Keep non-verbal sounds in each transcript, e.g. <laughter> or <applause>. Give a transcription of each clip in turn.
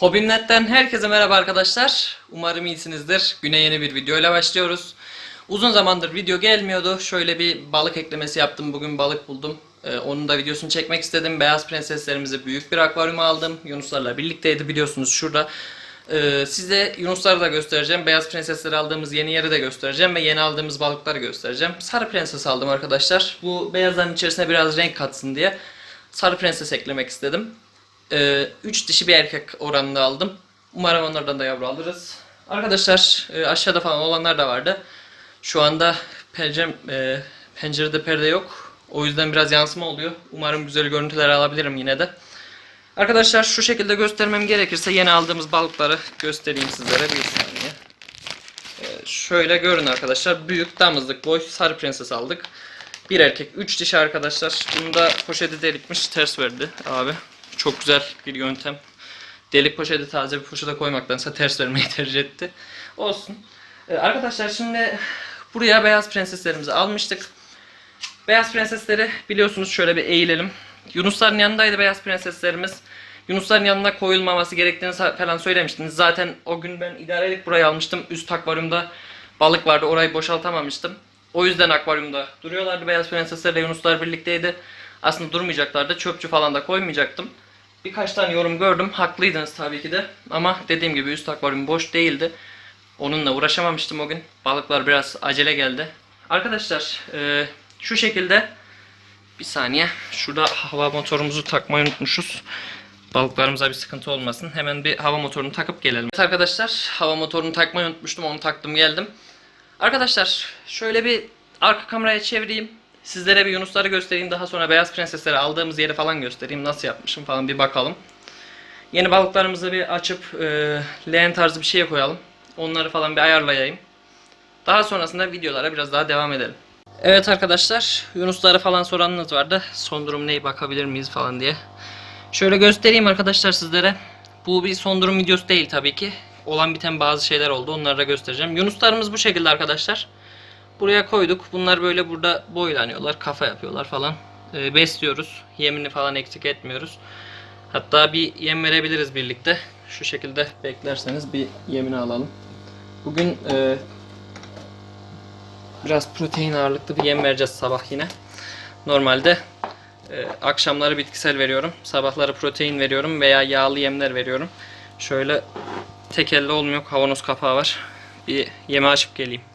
Hobimnet'ten herkese merhaba arkadaşlar. Umarım iyisinizdir. Güne yeni bir video ile başlıyoruz. Uzun zamandır video gelmiyordu. Şöyle bir balık eklemesi yaptım. Bugün balık buldum. Ee, onun da videosunu çekmek istedim. Beyaz prenseslerimizi büyük bir akvaryuma aldım. Yunuslarla birlikteydi biliyorsunuz şurada. Ee, size Yunusları da göstereceğim. Beyaz prensesleri aldığımız yeni yeri de göstereceğim. Ve yeni aldığımız balıkları göstereceğim. Sarı prenses aldım arkadaşlar. Bu beyazların içerisine biraz renk katsın diye. Sarı prenses eklemek istedim. 3 dişi bir erkek oranında aldım. Umarım onlardan da yavru alırız. Arkadaşlar e, aşağıda falan olanlar da vardı. Şu anda pencerem, e, pencerede perde yok. O yüzden biraz yansıma oluyor. Umarım güzel görüntüler alabilirim yine de. Arkadaşlar şu şekilde göstermem gerekirse yeni aldığımız balıkları göstereyim sizlere bir saniye. E, şöyle görün arkadaşlar. Büyük damızlık boy sarı prenses aldık. Bir erkek, üç dişi arkadaşlar. Bunda poşeti delikmiş, ters verdi abi. Çok güzel bir yöntem. Delik poşeti taze bir poşete koymaktansa ters vermeyi tercih etti. Olsun. Ee, arkadaşlar şimdi buraya beyaz prenseslerimizi almıştık. Beyaz prensesleri biliyorsunuz şöyle bir eğilelim. Yunusların yanındaydı beyaz prenseslerimiz. Yunusların yanına koyulmaması gerektiğini falan söylemiştiniz. Zaten o gün ben idarelik burayı almıştım. Üst akvaryumda balık vardı. Orayı boşaltamamıştım. O yüzden akvaryumda duruyorlardı. Beyaz prenseslerle Yunuslar birlikteydi. Aslında durmayacaklardı. Çöpçü falan da koymayacaktım. Birkaç tane yorum gördüm. Haklıydınız tabii ki de. Ama dediğim gibi üst akvaryum boş değildi. Onunla uğraşamamıştım o gün. Balıklar biraz acele geldi. Arkadaşlar e, şu şekilde bir saniye. Şurada hava motorumuzu takmayı unutmuşuz. Balıklarımıza bir sıkıntı olmasın. Hemen bir hava motorunu takıp gelelim. Evet arkadaşlar hava motorunu takmayı unutmuştum. Onu taktım geldim. Arkadaşlar şöyle bir arka kameraya çevireyim. Sizlere bir Yunusları göstereyim. Daha sonra beyaz prensesleri aldığımız yeri falan göstereyim. Nasıl yapmışım falan bir bakalım. Yeni balıklarımızı bir açıp e, leğen tarzı bir şeye koyalım. Onları falan bir ayarlayayım. Daha sonrasında videolara biraz daha devam edelim. Evet arkadaşlar Yunusları falan soranınız vardı. Son durum neyi bakabilir miyiz falan diye. Şöyle göstereyim arkadaşlar sizlere. Bu bir son durum videosu değil tabii ki. Olan biten bazı şeyler oldu. Onları da göstereceğim. Yunuslarımız bu şekilde arkadaşlar. Buraya koyduk. Bunlar böyle burada boylanıyorlar. Kafa yapıyorlar falan. Ee, besliyoruz. Yemini falan eksik etmiyoruz. Hatta bir yem verebiliriz birlikte. Şu şekilde beklerseniz bir yemini alalım. Bugün e, biraz protein ağırlıklı bir yem vereceğiz sabah yine. Normalde e, akşamları bitkisel veriyorum. Sabahları protein veriyorum veya yağlı yemler veriyorum. Şöyle tek olmuyor. Kavanoz kapağı var. Bir yeme açıp geleyim.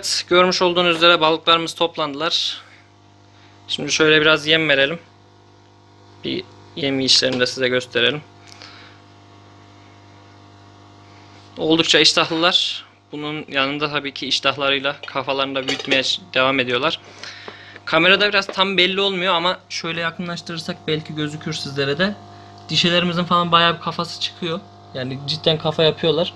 Evet, görmüş olduğunuz üzere balıklarımız toplandılar. Şimdi şöyle biraz yem verelim. Bir yem işlerini de size gösterelim. Oldukça iştahlılar. Bunun yanında tabii ki iştahlarıyla kafalarını da büyütmeye devam ediyorlar. Kamerada biraz tam belli olmuyor ama şöyle yakınlaştırırsak belki gözükür sizlere de. Dişilerimizin falan bayağı bir kafası çıkıyor. Yani cidden kafa yapıyorlar.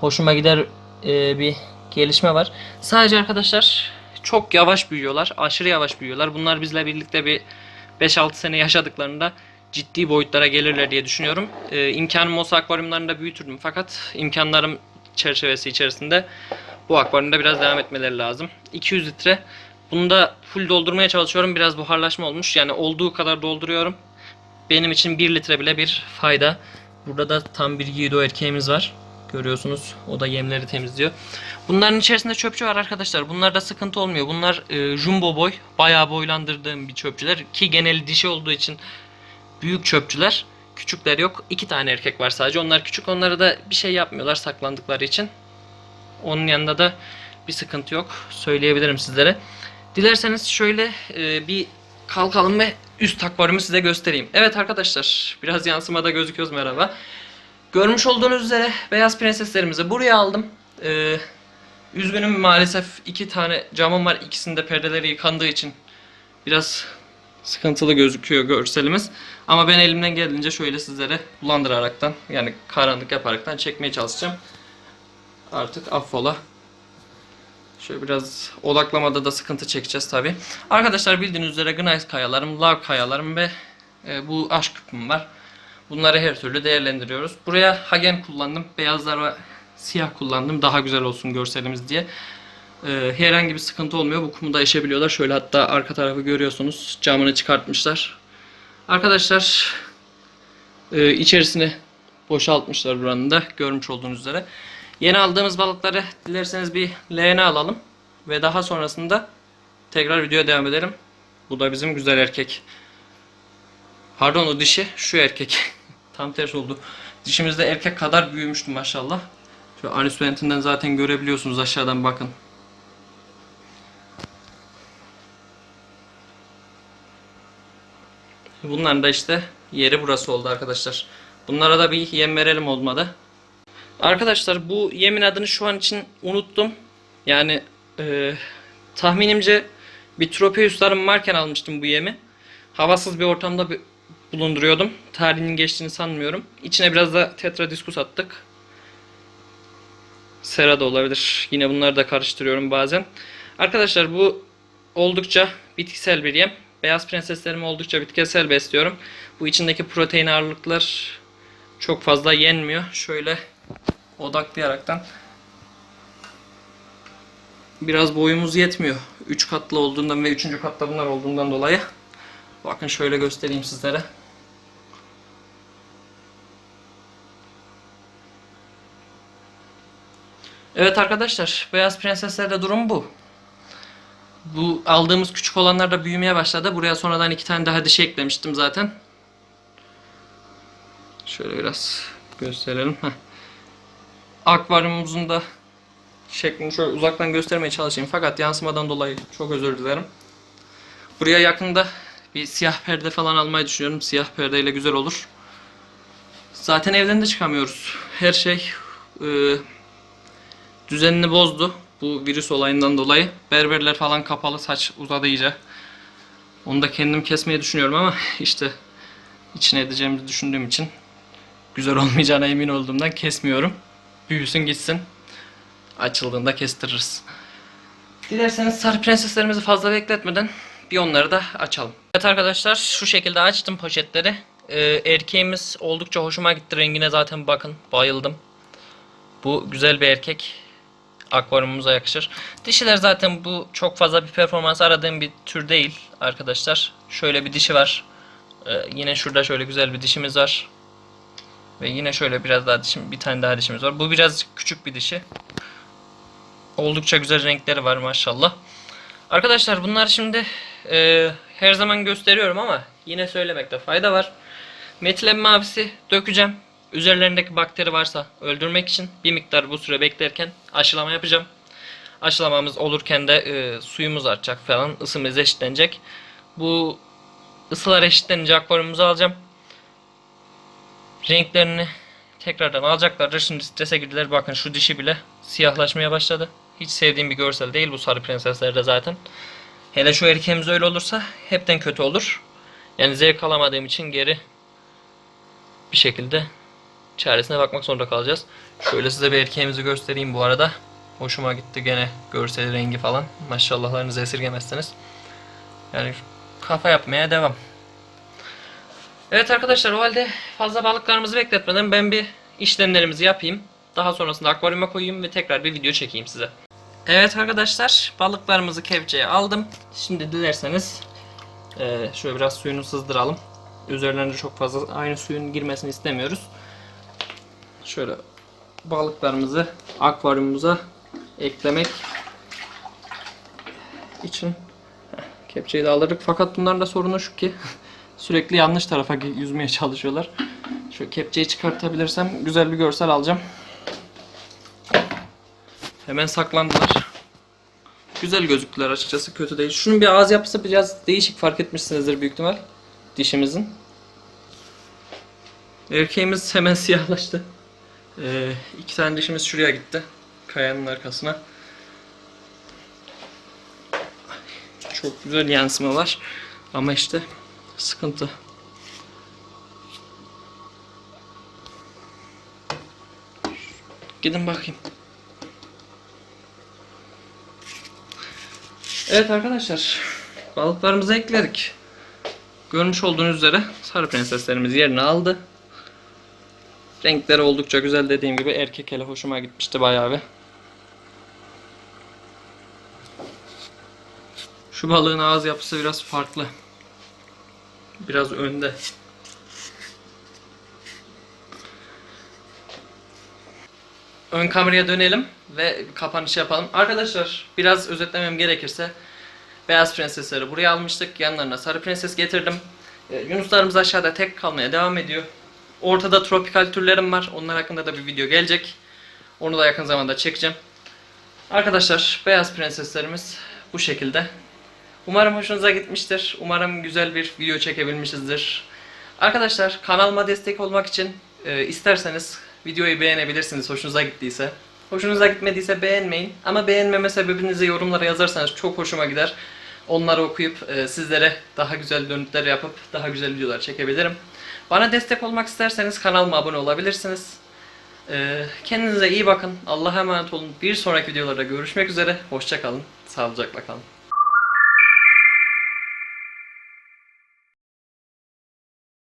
Hoşuma gider e, bir gelişme var. Sadece arkadaşlar çok yavaş büyüyorlar. Aşırı yavaş büyüyorlar. Bunlar bizle birlikte bir 5-6 sene yaşadıklarında ciddi boyutlara gelirler diye düşünüyorum. Ee, imkanım olsa akvaryumlarında büyütürdüm. Fakat imkanlarım çerçevesi içerisinde bu akvaryumda biraz devam etmeleri lazım. 200 litre. Bunu da full doldurmaya çalışıyorum. Biraz buharlaşma olmuş. Yani olduğu kadar dolduruyorum. Benim için 1 litre bile bir fayda. Burada da tam bir yiğido erkeğimiz var. Görüyorsunuz. O da yemleri temizliyor. Bunların içerisinde çöpçü var arkadaşlar. Bunlarda sıkıntı olmuyor. Bunlar e, jumbo boy. Bayağı boylandırdığım bir çöpçüler. Ki geneli dişi olduğu için büyük çöpçüler. Küçükler yok. İki tane erkek var sadece. Onlar küçük. Onlara da bir şey yapmıyorlar saklandıkları için. Onun yanında da bir sıkıntı yok. Söyleyebilirim sizlere. Dilerseniz şöyle e, bir kalkalım ve üst akvaryumu size göstereyim. Evet arkadaşlar. Biraz yansımada gözüküyoruz merhaba. Görmüş olduğunuz üzere beyaz prenseslerimizi buraya aldım. Ee, üzgünüm maalesef iki tane camım var. İkisinde perdeleri yıkandığı için biraz sıkıntılı gözüküyor görselimiz. Ama ben elimden geldiğince şöyle sizlere bulandıraraktan yani karanlık yaparaktan çekmeye çalışacağım. Artık affola. Şöyle biraz odaklamada da sıkıntı çekeceğiz tabi. Arkadaşlar bildiğiniz üzere gneiss kayalarım, lav kayalarım ve e, bu aşk küpüm var. Bunları her türlü değerlendiriyoruz. Buraya hagen kullandım. Beyazlar ve siyah kullandım. Daha güzel olsun görselimiz diye. Ee, herhangi bir sıkıntı olmuyor. Bu kumu da eşebiliyorlar. Şöyle hatta arka tarafı görüyorsunuz. Camını çıkartmışlar. Arkadaşlar e, içerisine boşaltmışlar buranın da görmüş olduğunuz üzere. Yeni aldığımız balıkları dilerseniz bir leğene alalım ve daha sonrasında tekrar videoya devam edelim. Bu da bizim güzel erkek. Pardon o dişi şu erkek. <laughs> Tam tersi oldu. Dişimiz de erkek kadar büyümüştü maşallah. Şu anüs ventinden zaten görebiliyorsunuz aşağıdan bakın. Bunların da işte yeri burası oldu arkadaşlar. Bunlara da bir yem verelim olmadı. Arkadaşlar bu yemin adını şu an için unuttum. Yani e, tahminimce bir Tropeus'larım varken almıştım bu yemi. Havasız bir ortamda bir bulunduruyordum. Tarihinin geçtiğini sanmıyorum. İçine biraz da tetradiskus attık. Sera da olabilir. Yine bunları da karıştırıyorum bazen. Arkadaşlar bu oldukça bitkisel bir yem. Beyaz prenseslerimi oldukça bitkisel besliyorum. Bu içindeki protein ağırlıklar çok fazla yenmiyor. Şöyle odaklayaraktan biraz boyumuz yetmiyor. 3 katlı olduğundan ve 3. katta bunlar olduğundan dolayı. Bakın şöyle göstereyim sizlere. Evet arkadaşlar, beyaz prenseslerde durum bu. Bu aldığımız küçük olanlar da büyümeye başladı. Buraya sonradan iki tane daha dişi eklemiştim zaten. Şöyle biraz gösterelim. Heh. Akvaryumumuzun da şeklini şöyle uzaktan göstermeye çalışayım. Fakat yansımadan dolayı çok özür dilerim. Buraya yakında bir siyah perde falan almayı düşünüyorum. Siyah perdeyle güzel olur. Zaten evden de çıkamıyoruz. Her şey e, düzenini bozdu. Bu virüs olayından dolayı. Berberler falan kapalı. Saç uzadı iyice. Onu da kendim kesmeyi düşünüyorum ama işte içine edeceğimizi düşündüğüm için güzel olmayacağına emin olduğumdan kesmiyorum. Büyüsün gitsin. Açıldığında kestiririz. Dilerseniz sarı prenseslerimizi fazla bekletmeden bir onları da açalım. Evet arkadaşlar şu şekilde açtım poşetleri. Ee, erkeğimiz oldukça hoşuma gitti. Rengine zaten bakın bayıldım. Bu güzel bir erkek. Akvaryumumuza yakışır. Dişiler zaten bu çok fazla bir performans aradığım bir tür değil arkadaşlar. Şöyle bir dişi var. Ee, yine şurada şöyle güzel bir dişimiz var. Ve yine şöyle biraz daha dişim, bir tane daha dişimiz var. Bu biraz küçük bir dişi. Oldukça güzel renkleri var maşallah. Arkadaşlar bunlar şimdi e, her zaman gösteriyorum ama yine söylemekte fayda var. Metilen mavisi dökeceğim. Üzerlerindeki bakteri varsa öldürmek için bir miktar bu süre beklerken aşılama yapacağım. Aşılamamız olurken de e, suyumuz artacak falan. ısımız eşitlenecek. Bu ısılar eşitlenince akvaryumumuza alacağım. Renklerini tekrardan alacaklardır. Şimdi strese girdiler. Bakın şu dişi bile siyahlaşmaya başladı. Hiç sevdiğim bir görsel değil bu sarı prenseslerde zaten. Hele şu erkeğimiz öyle olursa hepten kötü olur. Yani zevk alamadığım için geri bir şekilde çaresine bakmak zorunda kalacağız. Şöyle size bir erkeğimizi göstereyim bu arada. Hoşuma gitti gene görseli rengi falan. Maşallahlarınızı esirgemezseniz. Yani kafa yapmaya devam. Evet arkadaşlar o halde fazla balıklarımızı bekletmeden ben bir işlemlerimizi yapayım. Daha sonrasında akvaryuma koyayım ve tekrar bir video çekeyim size. Evet arkadaşlar balıklarımızı kepçeye aldım. Şimdi dilerseniz eee, şöyle biraz suyunu sızdıralım. Üzerlerine çok fazla aynı suyun girmesini istemiyoruz. Şöyle balıklarımızı akvaryumumuza eklemek için kepçeyi de alırdık. Fakat bunların da sorunu şu ki <laughs> sürekli yanlış tarafa yüzmeye çalışıyorlar. Şu kepçeyi çıkartabilirsem güzel bir görsel alacağım. Hemen saklandılar. Güzel gözüktüler açıkçası kötü değil. Şunun bir ağız yapısı biraz değişik fark etmişsinizdir büyük ihtimal. Dişimizin. Erkeğimiz hemen <laughs> siyahlaştı. Ee, iki tane dişimiz şuraya gitti. Kayanın arkasına. Çok güzel yansıma var. Ama işte sıkıntı. Gidin bakayım. Evet arkadaşlar. Balıklarımızı ekledik. Görmüş olduğunuz üzere sarı prenseslerimiz yerini aldı. Renkleri oldukça güzel dediğim gibi erkek hele hoşuma gitmişti bayağı bir. Şu balığın ağız yapısı biraz farklı. Biraz önde. Ön kameraya dönelim ve kapanış yapalım. Arkadaşlar biraz özetlemem gerekirse beyaz prensesleri buraya almıştık. Yanlarına sarı prenses getirdim. Ee, Yunuslarımız aşağıda tek kalmaya devam ediyor. Ortada tropikal türlerim var. Onlar hakkında da bir video gelecek. Onu da yakın zamanda çekeceğim. Arkadaşlar beyaz prenseslerimiz bu şekilde. Umarım hoşunuza gitmiştir. Umarım güzel bir video çekebilmişizdir. Arkadaşlar kanalıma destek olmak için e, isterseniz videoyu beğenebilirsiniz hoşunuza gittiyse. Hoşunuza gitmediyse beğenmeyin ama beğenmeme sebebinizi yorumlara yazarsanız çok hoşuma gider. Onları okuyup e, sizlere daha güzel dönütler yapıp daha güzel videolar çekebilirim. Bana destek olmak isterseniz kanalıma abone olabilirsiniz. E, kendinize iyi bakın. Allah'a emanet olun. Bir sonraki videolarda görüşmek üzere. Hoşça kalın. Sağlıcakla kalın.